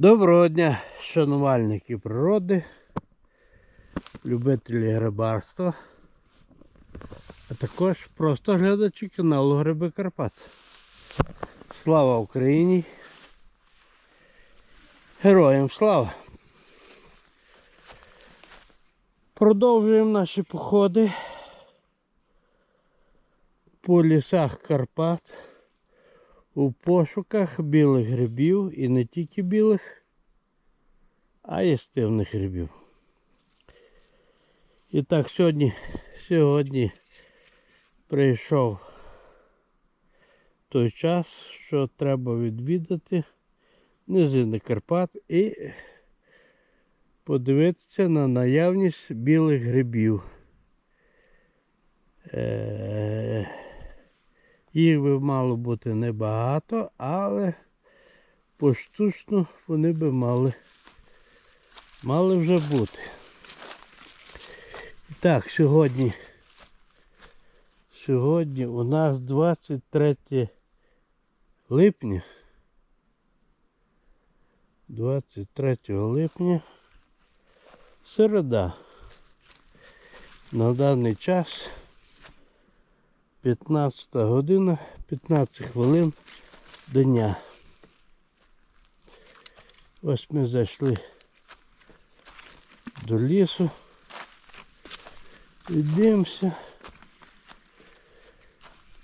Доброго дня, шанувальники природи, любителі рибарства, а також просто глядачі каналу Гриби Карпат. Слава Україні! Героям слава! Продовжуємо наші походи по лісах Карпат у пошуках білих грибів і не тільки білих, а й стивних грибів. І так, сьогодні, сьогодні прийшов той час, що треба відвідати низини Карпат і подивитися на наявність білих грибів. Е, їх би мало бути небагато, але поштучно вони би мали, мали вже бути. Так, сьогодні, сьогодні у нас 23 липня. 23 липня. Середа. На даний час 15 година, 15 хвилин до дня. Ось ми зайшли до лісу. І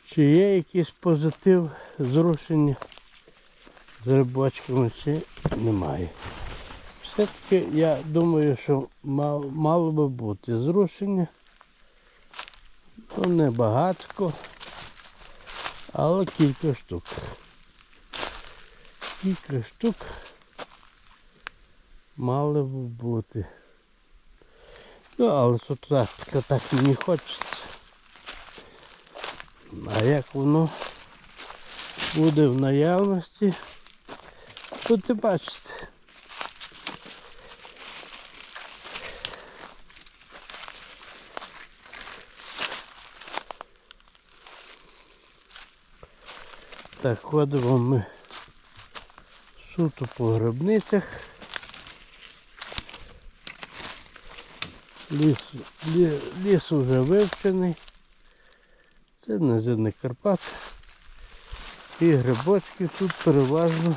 чи є якийсь позитив зрушення з рибачками, чи немає. Все-таки я думаю, що мало би бути зрушення. Ну, не багатко, але кілька штук. Кілька штук мали б бути. Ну, але тут так, так і не хочеться. А як воно буде в наявності, тут і бачите. Так, ходимо ми суто по гробницях. Ліс, лі, ліс вже вивчений. Це низинний Карпат. І грибочки тут переважно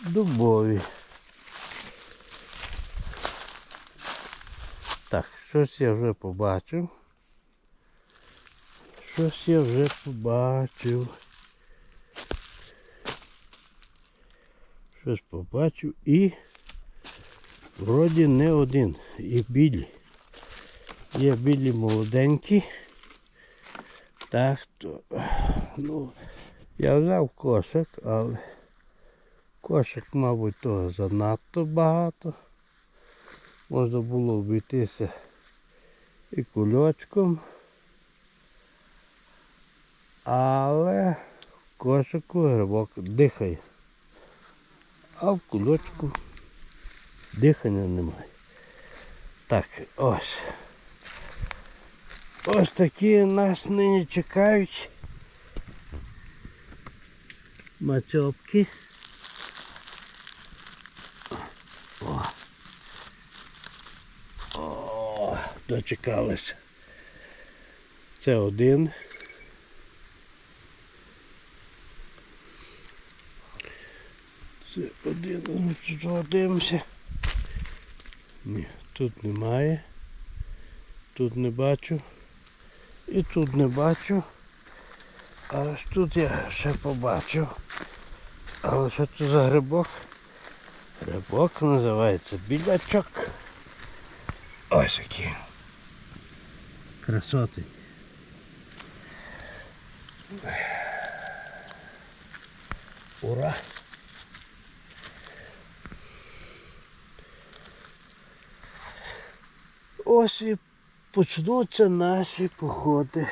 дубові. Так, щось я вже побачив. Щось я вже побачив. Щось побачив і вроді не один. І білі. Є білі молоденькі. Так то, ну, я взяв кошик, але кошик, мабуть, того занадто багато. Можна було обійтися і кульочком. Але кошику грибок дихає а в кульочку дихання немає. Так, ось. Ось такі нас нині чекають. Мацьопки. О. О, дочекалися. Це один. Дивимося. Ні, тут немає. Тут не бачу. І тут не бачу. А ось тут я ще побачив. Але що це за грибок? Грибок називається білячок. Ось який. Красоти. Ура! Ось і почнуться наші походи.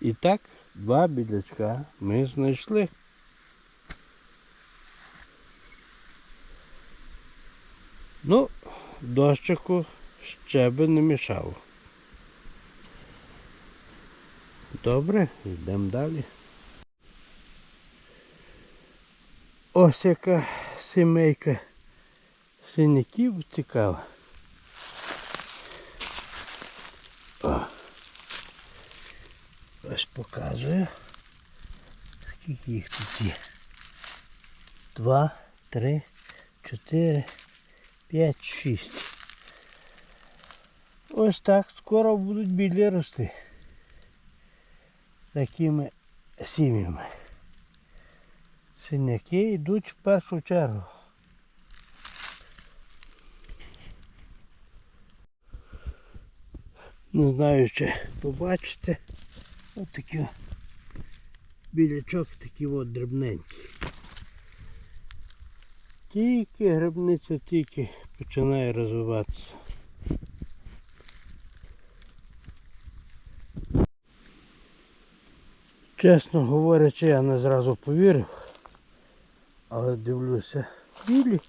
І так, два білячка ми знайшли. Ну, дощику ще би не мішав. Добре, йдемо далі. Ось яка сімейка синяків цікава. О. Ось показую. Скільки їх тут є? Два, три, чотири, п'ять, шість. Ось так скоро будуть білі рости. Такими сім'ями. Синяки йдуть в першу чергу. Не знаю, чи побачите. Ось такі білячок такі от дрібненькі. Тільки грибниця тільки починає розвиватися. Чесно говорячи, я не зразу повірив, але дивлюся, білі.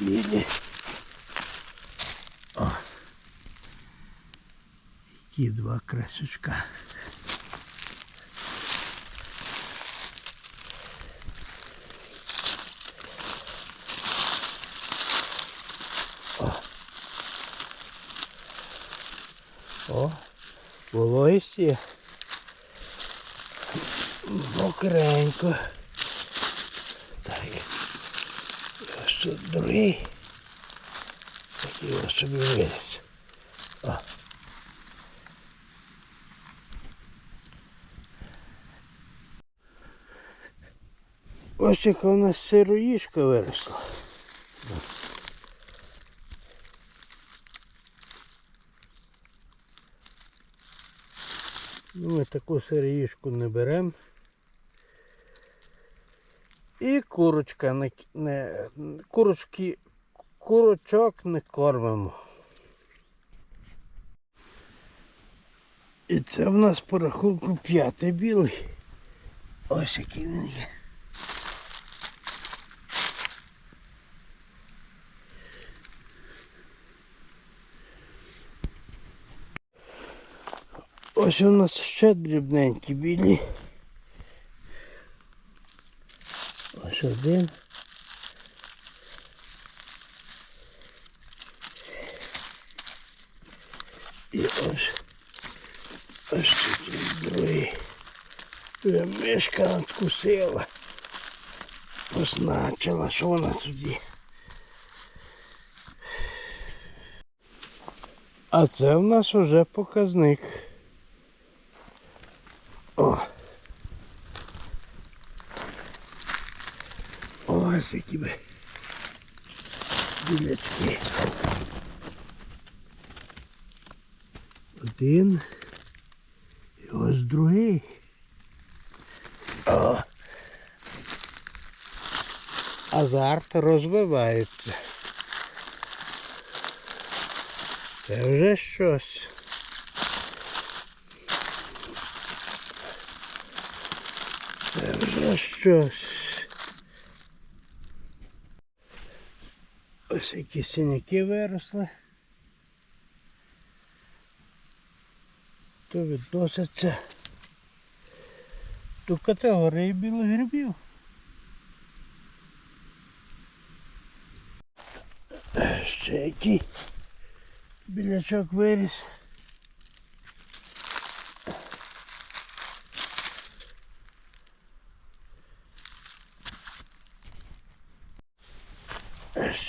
Білі. Які два красючка. О, вологість є. Мокренько. Так. І Ось тут другий. Такий ось собі виліз. О. Ось яка у нас сироїшка виросла. Ну, ми таку сироїшку не беремо. І курочка не, не курочки, курочок не кормимо. І це в нас по рахунку п'ятий білий. Ось який він є. Ось у нас ще дрібненькі білі. Ось один. І ось ось тут другий. Вже мишка надкусила. Позначила, що вона тоді. А це в нас уже показник. О. Ось які би білячки. Один. І ось другий. О. Азарт розвивається. Це вже щось. Це щось. Ось які синяки виросли. То відноситься до категорії білих грибів. Ще який білячок виріс.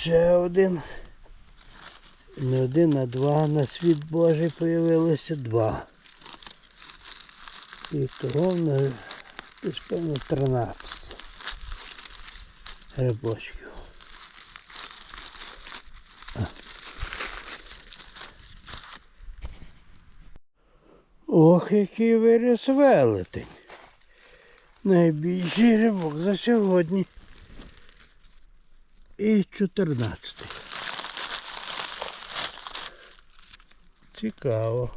Ще один. Не один, а два на світ Божий появилося два. І того в нас десь певно 13 грибочків. Ох, який виріс велетень. Найбільший грибок за сьогодні. І 14. Цікаво.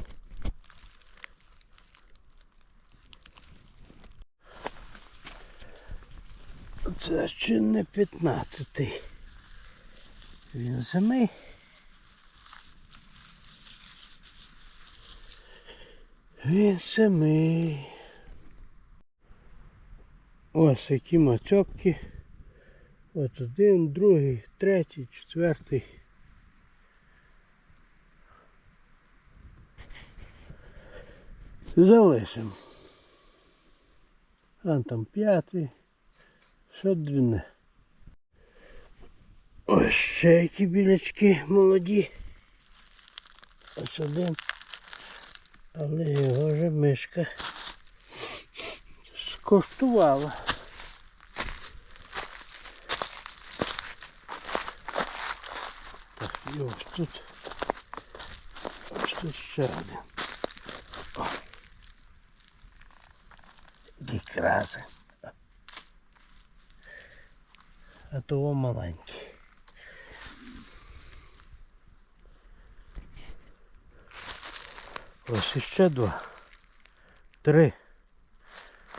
Це ще не 15. Він самий. Він самий. Ось які мацьопки. От один, другий, третій, четвертий. Залишимо. А там п'ятий. Що дріне. Ось ще які білячки молоді. Ось один. Але його вже мишка скоштувала. Так, і ось тут. Ось тут ще один. О. Які краси. А того маленький. Ось іще два. Три.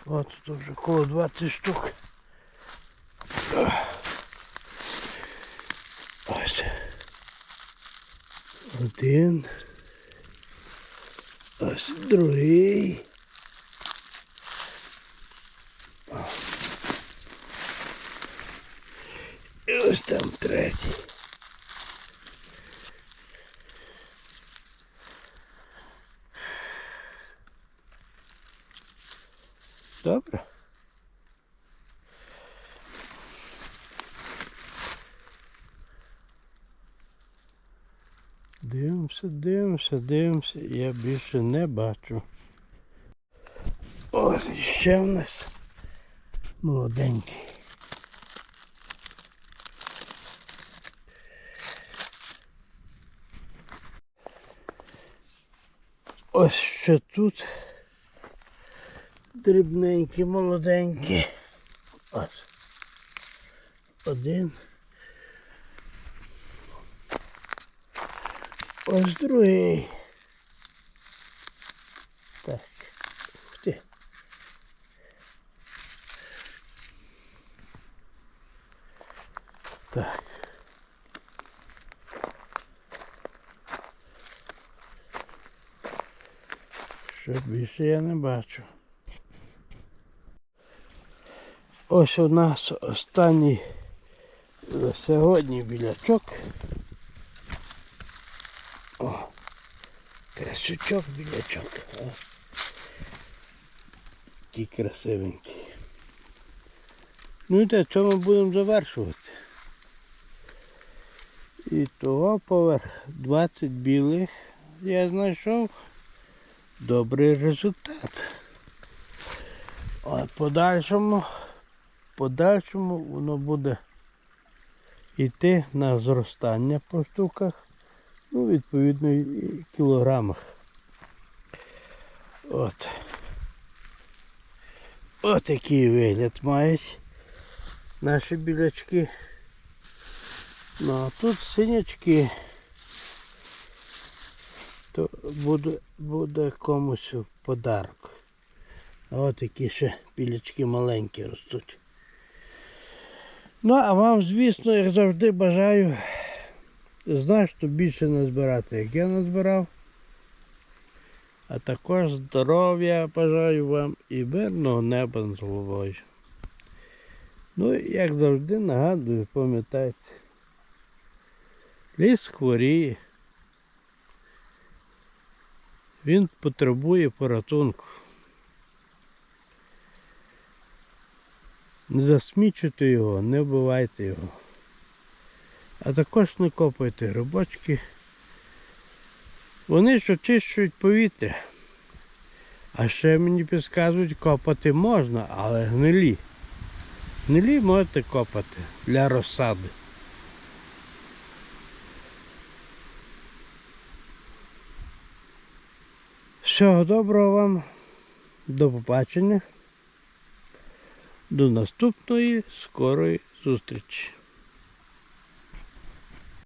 От тут вже коло 20 штук. Один. Ось другий. І ось там третій. Добре. Дивимося, дивимося, я більше не бачу. Ось ще в нас молоденький. Ось ще тут дрібненькі, молоденькі. Ось. Один. Ось другий. Так. Ух ти. Так. Що більше я не бачу. Ось у нас останній за сьогодні білячок. О, красючок білячок. О. Який красивенький. Ну і що ми будемо завершувати. І того поверх 20 білих я знайшов добрий результат. А подальшому, подальшому воно буде йти на зростання по штуках, ну, відповідно, і кілограмах. От. Такий вигляд мають наші білячки. Ну а тут синячки. То буде, буде комусь в подарок. А от такі ще білячки маленькі ростуть. Ну, а вам, звісно, як завжди бажаю значно більше назбирати, як я назбирав. А також здоров'я бажаю вам і мирного неба над головою. Ну, як завжди нагадую, пам'ятайте. Ліс хворіє. Він потребує порятунку. Не засмічуйте його, не вбивайте його. А також не копайте грибочки. Вони ж очищують повітря. А ще мені підказують, копати можна, але гнилі. Гнилі можете копати для розсади. Всього доброго вам. До побачення. До наступної скорої зустрічі.